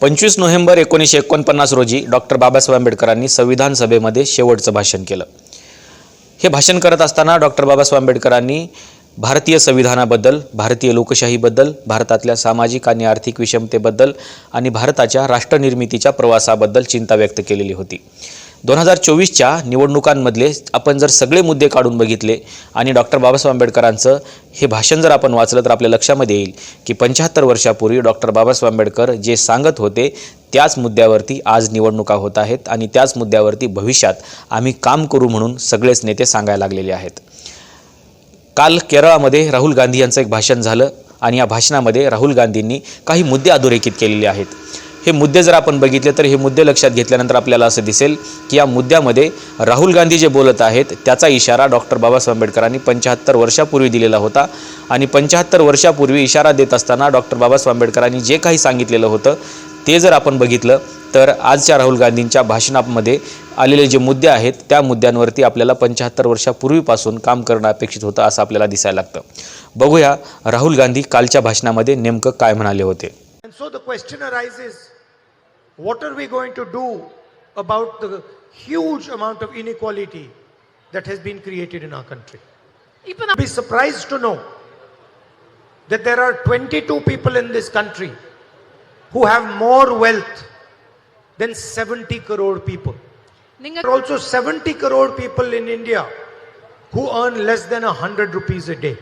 पंचवीस नोव्हेंबर एकोणीसशे एकोणपन्नास रोजी डॉक्टर बाबासाहेब आंबेडकरांनी संविधान सभेमध्ये शेवटचं भाषण केलं. हे भाषण करत असताना डॉक्टर बाबासाहेब आंबेडकरांनी भारतीय संविधानाबद्दल भारतीय लोकशाहीबद्दल भारतातल्या सामाजिक आणि आर्थिक विषमतेबद्दल आणि भारताच्या राष्ट्रनिर्मितीच्या प्रवासाबद्दल चिंता व्यक्त केलेली होती. दोन हजार चोवीसच्या निवडणुकांमधले आपण जर सगळे मुद्दे काढून बघितले आणि डॉक्टर बाबासाहेब आंबेडकरांचं हे भाषण जर आपण वाचलं तर आपल्या लक्षामध्ये येईल की पंच्याहत्तर वर्षापूर्वी डॉक्टर बाबासाहेब आंबेडकर जे सांगत होते त्याच मुद्द्यावरती आज निवडणुका होत आहेत आणि त्याच मुद्द्यावरती भविष्यात आम्ही काम करू म्हणून सगळेच नेते सांगायला लागलेले आहेत. काल केरळामध्ये राहुल गांधी यांचं एक भाषण झालं आणि या भाषणामध्ये राहुल गांधींनी काही मुद्दे अधोरेखित केलेले आहेत. हे मुद्दे जर आपण बघितले तर हे मुद्दे लक्षात घेतल्यानंतर आपल्याला असं दिसेल की या मुद्द्यामध्ये राहुल गांधी जे बोलत आहेत त्याचा इशारा डॉक्टर बाबासाहेब आंबेडकरांनी पंच्याहत्तर वर्षापूर्वी दिलेला होता. आणि पंच्याहत्तर वर्षापूर्वी इशारा देत असताना डॉक्टर बाबासाहेब आंबेडकरांनी जे काही सांगितलेलं होतं ते जर आपण बघितलं तर आजच्या राहुल गांधींच्या भाषणामध्ये आलेले जे मुद्दे आहेत त्या मुद्द्यांवरती आपल्याला पंच्याहत्तर वर्षापूर्वीपासून काम करणं अपेक्षित होतं असं आपल्याला दिसायला लागतं. बघूया राहुल गांधी कालच्या भाषणामध्ये नेमकं काय म्हणाले होते. What are we going to do about the huge amount of inequality that has been created in our country? You'd be surprised to know that there are 22 people in this country who have more wealth than 70 crore people. There are also 70 crore people in India who earn less than 100 rupees a day.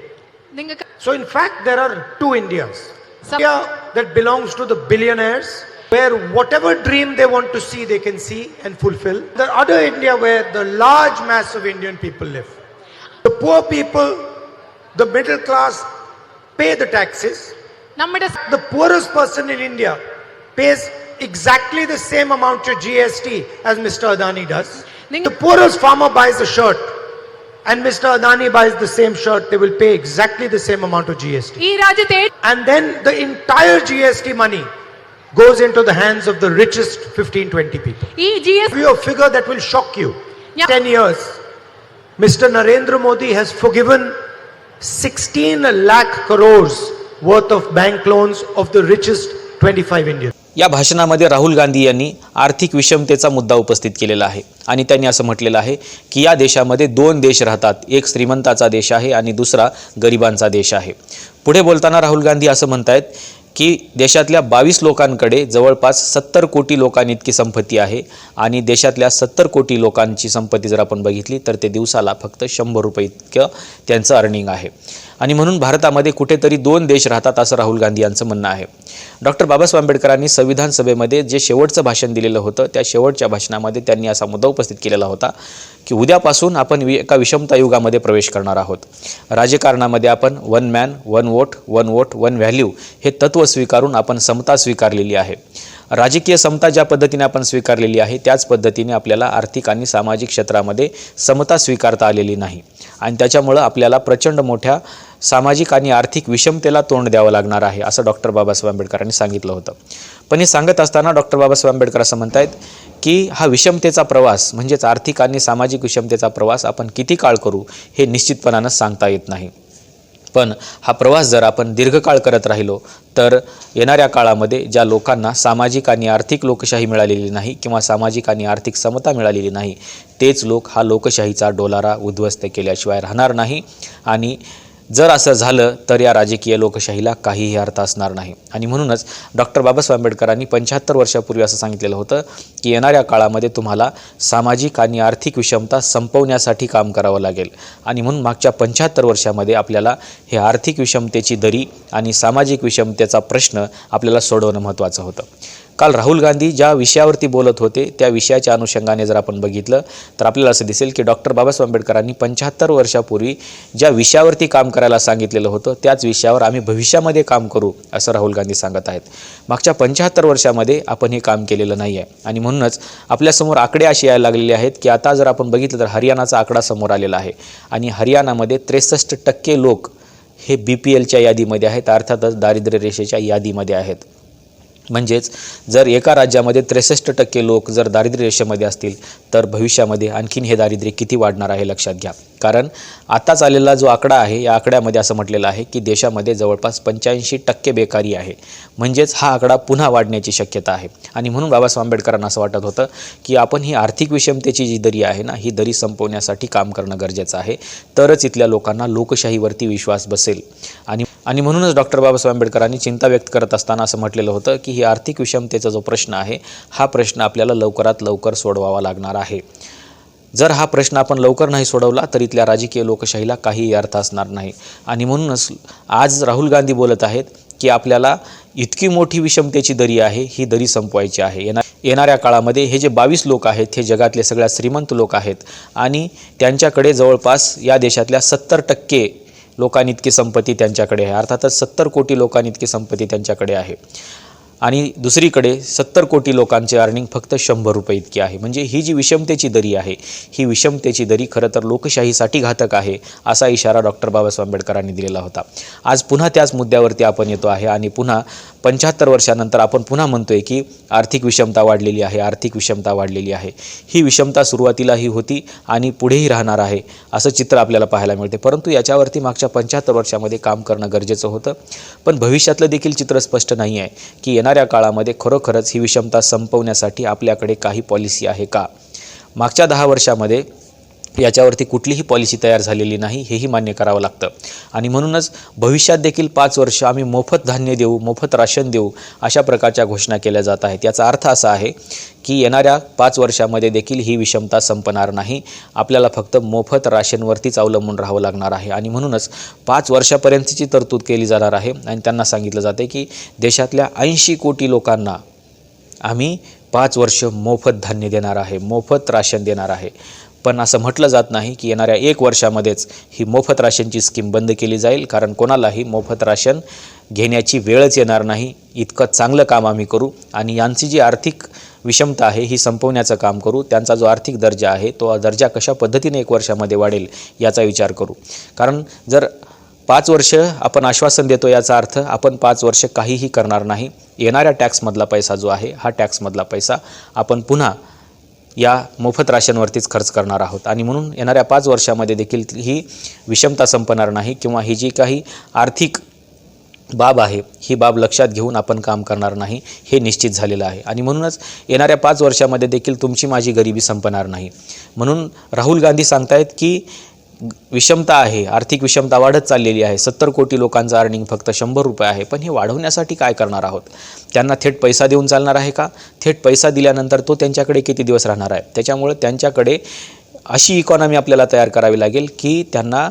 So, in fact, there are two Indias India that belongs to the billionaires where whatever dream they want to see, they can see and fulfill. The other India, where the large mass of Indian people live. The poor people, the middle class, pay the taxes. The poorest person in India pays exactly the same amount to GST as Mr. Adani does. The poorest farmer buys a shirt. And Mr. Adani buys the same shirt, they will pay exactly the same amount of GST. And then the entire GST money goes into the hands of the richest 15 20 people. E g Give S you a figure that will shock you. Yeah. 10 years, Mr. Narendra Modi has forgiven 16 lakh crores worth of bank loans of the richest 25 Indians. या भाषणामध्ये राहुल गांधी यांनी आर्थिक विषमतेचा मुद्दा उपस्थित केलेला आहे आणि त्यांनी असं म्हटलेलं आहे की या देशामध्ये दोन देश राहतात एक श्रीमंताचा देश आहे आणि दुसरा गरिबांचा देश आहे पुढे बोलताना राहुल गांधी असं म्हणतायत की देशातल्या बावीस लोकांकडे जवळपास सत्तर कोटी लोकांइतकी संपत्ती आहे आणि देशातल्या सत्तर कोटी लोकांची संपत्ती जर आपण बघितली तर ते दिवसाला फक्त शंभर रुपये इतकं त्यांचं अर्निंग आहे. आणि म्हणून भारतामध्ये कुठेतरी दोन देश राहतात असं राहुल गांधी यांचं म्हणणं आहे. डॉक्टर बाबासाहेब आंबेडकरांनी संविधान सभेमध्ये जे शेवटचं भाषण दिलेलं होतं त्या शेवटच्या भाषणामध्ये त्यांनी असा मुद्दा उपस्थित केलेला होता की उद्यापासून आपण वि एका विषमता युगामध्ये प्रवेश करणार आहोत. राजकारणामध्ये आपण one man one vote one vote one value हे तत्त्व स्वीकारून आपण समता स्वीकारलेली आहे. राजकीय समता ज्या पद्धतीने आपण स्वीकारलेली आहे त्याच पद्धतीने आपल्याला आर्थिक आणि सामाजिक क्षेत्रामध्ये समता स्वीकारता आलेली नाही. आणि त्याच्यामुळं आपल्याला प्रचंड मोठ्या सामाजिक आणि आर्थिक विषमतेला तोंड द्यावं लागणार आहे असं डॉक्टर बाबासाहेब आंबेडकरांनी सांगितलं होतं. पण हे सांगत असताना डॉक्टर बाबासाहेब आंबेडकर असं म्हणतायत की हा विषमतेचा प्रवास म्हणजेच आर्थिक आणि सामाजिक विषमतेचा प्रवास आपण किती काळ करू हे निश्चितपणानं सांगता येत नाही. पण हा प्रवास जर आपण दीर्घकाळ करत राहिलो तर येणाऱ्या काळामध्ये ज्या लोकांना सामाजिक आणि आर्थिक लोकशाही मिळालेली नाही किंवा सामाजिक आणि आर्थिक समता मिळालेली नाही तेच लोक हा लोकशाहीचा डोलारा उद्ध्वस्त केल्याशिवाय राहणार नाही आणि जर असं झालं तर या राजकीय लोकशाहीला काहीही अर्थ असणार नाही. आणि म्हणूनच डॉक्टर बाबासाहेब आंबेडकरांनी पंच्याहत्तर वर्षापूर्वी असं सांगितलेलं होतं की येणाऱ्या काळामध्ये तुम्हाला सामाजिक आणि आर्थिक विषमता संपवण्यासाठी काम करावं लागेल. आणि म्हणून मागच्या पंच्याहत्तर वर्षामध्ये आपल्याला हे आर्थिक विषमतेची दरी आणि सामाजिक विषमतेचा प्रश्न आपल्याला सोडवणं महत्त्वाचं होतं. काल राहुल गांधी ज्या विषयावरती बोलत होते त्या विषयाच्या अनुषंगाने जर आपण बघितलं तर आपल्याला असं दिसेल की डॉक्टर बाबासाहेब आंबेडकरांनी पंच्याहत्तर वर्षापूर्वी ज्या विषयावरती काम करायला सांगितलेलं होतं त्याच विषयावर आम्ही भविष्यामध्ये काम करू असं राहुल गांधी सांगत आहेत. मागच्या पंच्याहत्तर वर्षामध्ये आपण हे काम केलेलं नाही आहे आणि म्हणूनच आपल्यासमोर आकडे असे यायला लागलेले आहेत की आता जर आपण बघितलं तर हरियाणाचा आकडा समोर आलेला आहे. आणि हरियाणामध्ये त्रेसष्ट टक्के लोक हे बी पी एलच्या यादीमध्ये आहेत अर्थातच दारिद्र्य रेषेच्या यादीमध्ये आहेत. म्हणजेच जर एका राज्यामध्ये त्रेसष्ट टक्के लोक जर दारिद्र्य रेषेमध्ये असतील तर भविष्यामध्ये आणखीन हे दारिद्र्य किती वाढणार आहे लक्षात घ्या. कारण आत्ताच आलेला जो आकडा आहे या आकड्यामध्ये असं म्हटलेलं आहे की देशामध्ये जवळपास पंच्याऐंशी टक्के बेकारी आहे. म्हणजेच हा आकडा पुन्हा वाढण्याची शक्यता आहे. आणि म्हणून बाबासाहेब आंबेडकरांना असं वाटत होतं की आपण ही आर्थिक विषमतेची जी दरी आहे ना ही दरी संपवण्यासाठी काम करणं गरजेचं आहे. तरच इथल्या लोकांना लोकशाहीवरती विश्वास बसेल. आणि आणि म्हणूनच डॉक्टर बाबासाहेब आंबेडकरांनी चिंता व्यक्त करत असताना असं म्हटलेलं होतं की ही आर्थिक विषमतेचा जो प्रश्न आहे हा प्रश्न आपल्याला लवकरात लवकर सोडवावा लागणार आहे. जर हा प्रश्न आपण लवकर नाही सोडवला तर इथल्या राजकीय लोकशाहीला काहीही अर्थ असणार नाही. आणि म्हणूनच आज राहुल गांधी बोलत आहेत की आपल्याला इतकी मोठी विषमतेची दरी आहे ही दरी संपवायची आहे. येणार येणाऱ्या काळामध्ये हे जे बावीस लोक आहेत हे जगातले सगळ्यात श्रीमंत लोक आहेत आणि त्यांच्याकडे जवळपास या देशातल्या सत्तर टक्के लोकांइतकी संपत्ती त्यांच्याकडे आहे. अर्थातच सत्तर कोटी लोकांइतकी संपत्ती त्यांच्याकडे आहे. आणि दुसरीकडे सत्तर कोटी लोकांचे अर्निंग फक्त शंभर रुपये इतकी आहे. म्हणजे ही जी विषमतेची दरी आहे ही विषमतेची दरी खरं तर लोकशाहीसाठी घातक आहे असा इशारा डॉक्टर बाबासाहेब आंबेडकरांनी दिलेला होता. आज पुन्हा त्याच मुद्द्यावरती आपण येतो आहे आणि पुन्हा पंच्याहत्तर वर्षानंतर आपण पुन्हा म्हणतोय की आर्थिक विषमता वाढलेली आहे आर्थिक विषमता वाढलेली आहे. ही विषमता सुरुवातीला ही होती आणि पुढेही राहणार आहे असं चित्र आपल्याला पाहायला मिळते. परंतु याच्यावरती मागच्या पंच्याहत्तर वर्षामध्ये काम करणं गरजेचं होतं. पण भविष्यातलं देखील चित्र स्पष्ट नाही आहे की येणाऱ्या काळामध्ये खरोखरच ही विषमता संपवण्यासाठी आपल्याकडे काही पॉलिसी आहे का? मागच्या दहा वर्षामध्ये याच्यावरती कुठलीही पॉलिसी तयार झालेली नाही हेही मान्य करावं लागतं. आणि म्हणूनच भविष्यात देखील पाच वर्ष आम्ही मोफत धान्य देऊ मोफत राशन देऊ अशा प्रकारच्या घोषणा केल्या जात आहेत. याचा अर्थ असा आहे की येणाऱ्या पाच वर्षामध्ये देखील ही विषमता संपणार नाही. आपल्याला फक्त मोफत राशनवरतीच अवलंबून राहावं लागणार आहे. आणि म्हणूनच पाच वर्षापर्यंतची तरतूद केली जाणार आहे. आणि त्यांना सांगितलं जाते की देशातल्या ऐंशी कोटी लोकांना आम्ही पाच वर्ष मोफत धान्य देणार आहे मोफत राशन देणार आहे. पण असं म्हटलं जात नाही की येणाऱ्या एक वर्षामध्येच ही मोफत राशनची स्कीम बंद केली जाईल कारण कोणालाही मोफत राशन घेण्याची वेळच येणार नाही. इतकं चांगलं काम आम्ही करू आणि यांची जी आर्थिक विषमता आहे ही संपवण्याचं काम करू. त्यांचा जो आर्थिक दर्जा आहे तो दर्जा कशा पद्धतीने एक वर्षामध्ये वाढेल याचा विचार करू. कारण जर पाच वर्ष आपण आश्वासन देतो याचा अर्थ आपण पाच वर्ष काहीही करणार नाही. येणाऱ्या टॅक्समधला पैसा जो आहे हा टॅक्समधला पैसा आपण पुन्हा या मोफत राशनवरतीच खर्च करणार आहोत. आणि म्हणून येणाऱ्या पाच वर्षामध्ये देखील ही विषमता संपणार नाही किंवा ही जी काही आर्थिक बाब आहे ही बाब लक्षात घेऊन आपण काम करणार नाही हे निश्चित झालेलं आहे. आणि म्हणूनच येणाऱ्या पाच वर्षामध्ये देखील तुमची माझी गरिबी संपणार नाही. म्हणून राहुल गांधी सांगतायत की विषमता आहे आर्थिक विषमता वाढत चाललेली आहे सत्तर कोटी लोकांचं अर्निंग फक्त शंभर रुपये आहे पण हे वाढवण्यासाठी काय करणार आहोत? त्यांना थेट पैसा देऊन चालणार आहे का? थेट पैसा दिल्यानंतर तो त्यांच्याकडे किती दिवस राहणार आहे? त्याच्यामुळे त्यांच्याकडे अशी इकॉनॉमी आपल्याला तयार करावी लागेल की त्यांना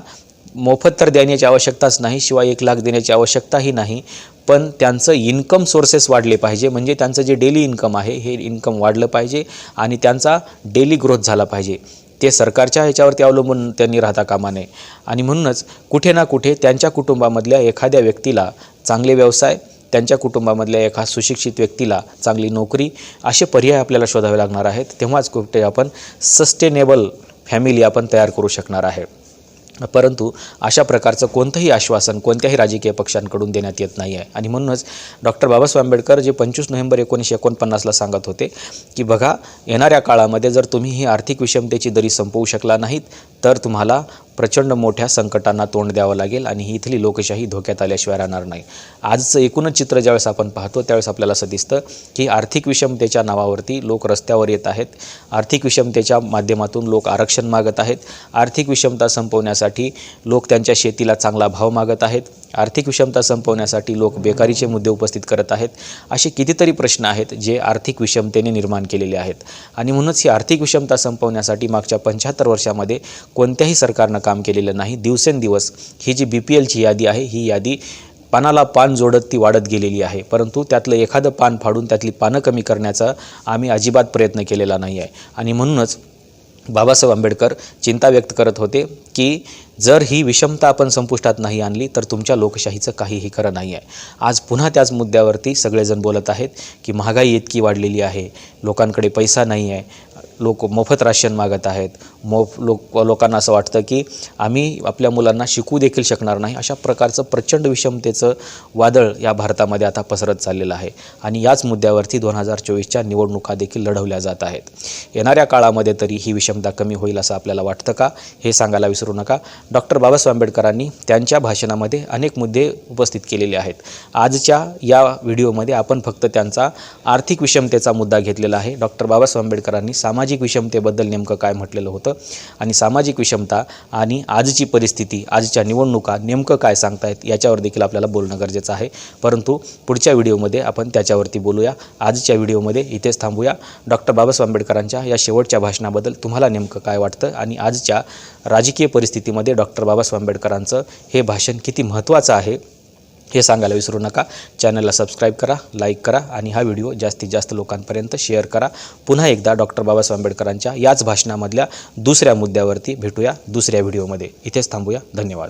मोफत तर देण्याची आवश्यकताच नाही शिवाय एक लाख देण्याची आवश्यकताही नाही पण त्यांचं इन्कम सोर्सेस वाढले पाहिजे. म्हणजे त्यांचं जे डेली इन्कम आहे हे इन्कम वाढलं पाहिजे आणि त्यांचा डेली ग्रोथ झाला पाहिजे. ते सरकारच्या ह्याच्यावरती अवलंबून त्यांनी राहता कामा नये. आणि म्हणूनच कुठे ना कुठे त्यांच्या कुटुंबामधल्या एखाद्या व्यक्तीला चांगले व्यवसाय त्यांच्या कुटुंबामधल्या एका सुशिक्षित व्यक्तीला चांगली नोकरी असे पर्याय आपल्याला शोधावे लागणार आहेत. तेव्हाच कुठे आपण सस्टेनेबल फॅमिली आपण तयार करू शकणार आहे. परंतु अशा प्रकारचं कोणतंही आश्वासन कोणत्याही राजकीय पक्षांकडून देण्यात येत नाही आहे आणि म्हणूनच डॉक्टर बाबासाहेब आंबेडकर जे पंचवीस नोव्हेंबर एकोणीसशे एकोणपन्नासला सांगत होते की बघा येणाऱ्या काळामध्ये जर तुम्ही ही आर्थिक विषमतेची दरी संपवू शकला नाहीत तर तुम्हाला प्रचंड मोठ्या संकटांना तोंड द्यावं लागेल आणि ही इथली लोकशाही धोक्यात आल्याशिवाय राहणार नाही. आजचं एकूणच चित्र ज्यावेळेस आपण पाहतो त्यावेळेस आपल्याला असं दिसतं की आर्थिक विषमतेच्या नावावरती लोक रस्त्यावर येत आहेत. आर्थिक विषमतेच्या माध्यमातून लोक आरक्षण मागत आहेत. आर्थिक विषमता संपवण्यासाठी लोक त्यांच्या शेतीला चांगला भाव मागत आहेत. आर्थिक विषमता संपवण्यासाठी लोक बेकारीचे मुद्दे उपस्थित करत आहेत. असे कितीतरी प्रश्न आहेत जे आर्थिक विषमतेने निर्माण केलेले आहेत. आणि म्हणूनच ही आर्थिक विषमता संपवण्यासाठी मागच्या पंच्याहत्तर वर्षामध्ये कोणत्याही सरकारनं काम केलेलं नाही. दिवसेंदिवस ही जी बी पी एलची यादी आहे ही यादी पानाला पान जोडत ती वाढत गेलेली आहे. परंतु त्यातलं एखादं पान फाडून त्यातली पानं कमी करण्याचा आम्ही अजिबात प्रयत्न केलेला नाही आहे. आणि म्हणूनच बाबासाहेब आंबेडकर चिंता व्यक्त करत होते की जर ही विषमता आपण संपुष्टात नाही आणली तर तुमच्या लोकशाहीचं काहीही खरं नाही आहे. आज पुन्हा त्याच मुद्द्यावरती सगळेजण बोलत आहेत की महागाई इतकी वाढलेली आहे लोकांकडे पैसा नाही आहे लोक मोफत राशन मागत आहेत मोफ लोक लोकांना असं वाटतं की आम्ही आपल्या मुलांना शिकू देखील शकणार नाही. अशा प्रकारचं प्रचंड विषमतेचं वादळ या भारतामध्ये आता पसरत चाललेलं आहे. आणि याच मुद्द्यावरती दोन हजार चोवीसच्या निवडणुका देखील लढवल्या जात आहेत. येणाऱ्या काळामध्ये तरी ही विषमता कमी होईल असं आपल्याला वाटतं का? हे सांगायला विसरू नका. डॉक्टर बाबासाहेब आंबेडकरांनी त्यांच्या भाषणामध्ये अनेक मुद्दे उपस्थित केलेले आहेत. आजच्या या व्हिडिओमध्ये आपण फक्त त्यांचा आर्थिक विषमतेचा मुद्दा घेतलेला आहे. डॉक्टर बाबासाहेब आंबेडकरांनी सामाजिक विषमतेबद्दल नेमकं काय म्हटलेलं होतं? आणि सामाजिक विषमता आणि आजची परिस्थिती आजच्या निवडणुका नेमकं काय सांगतायत याच्यावर देखील आपल्याला बोलणं गरजेचं आहे. परंतु पुढच्या व्हिडिओमध्ये आपण त्याच्यावरती बोलूया. आजच्या व्हिडिओमध्ये इथेच थांबूया. डॉक्टर बाबासाहेब आंबेडकरांच्या या शेवटच्या भाषणाबद्दल तुम्हाला नेमकं काय वाटतं आणि आजच्या राजकीय परिस्थितीमध्ये डॉक्टर बाबासाहेब आंबेडकरांचं हे भाषण किती महत्त्वाचं आहे हे सांगायला विसरू नका. चॅनलला सबस्क्राईब करा लाईक करा आणि हा व्हिडिओ जास्तीत जास्त लोकांपर्यंत शेअर करा. पुन्हा एकदा डॉक्टर बाबासाहेब आंबेडकरांच्या याच भाषणामधल्या दुसऱ्या मुद्द्यावरती भेटूया दुसऱ्या व्हिडिओमध्ये इथेच थांबूया. धन्यवाद.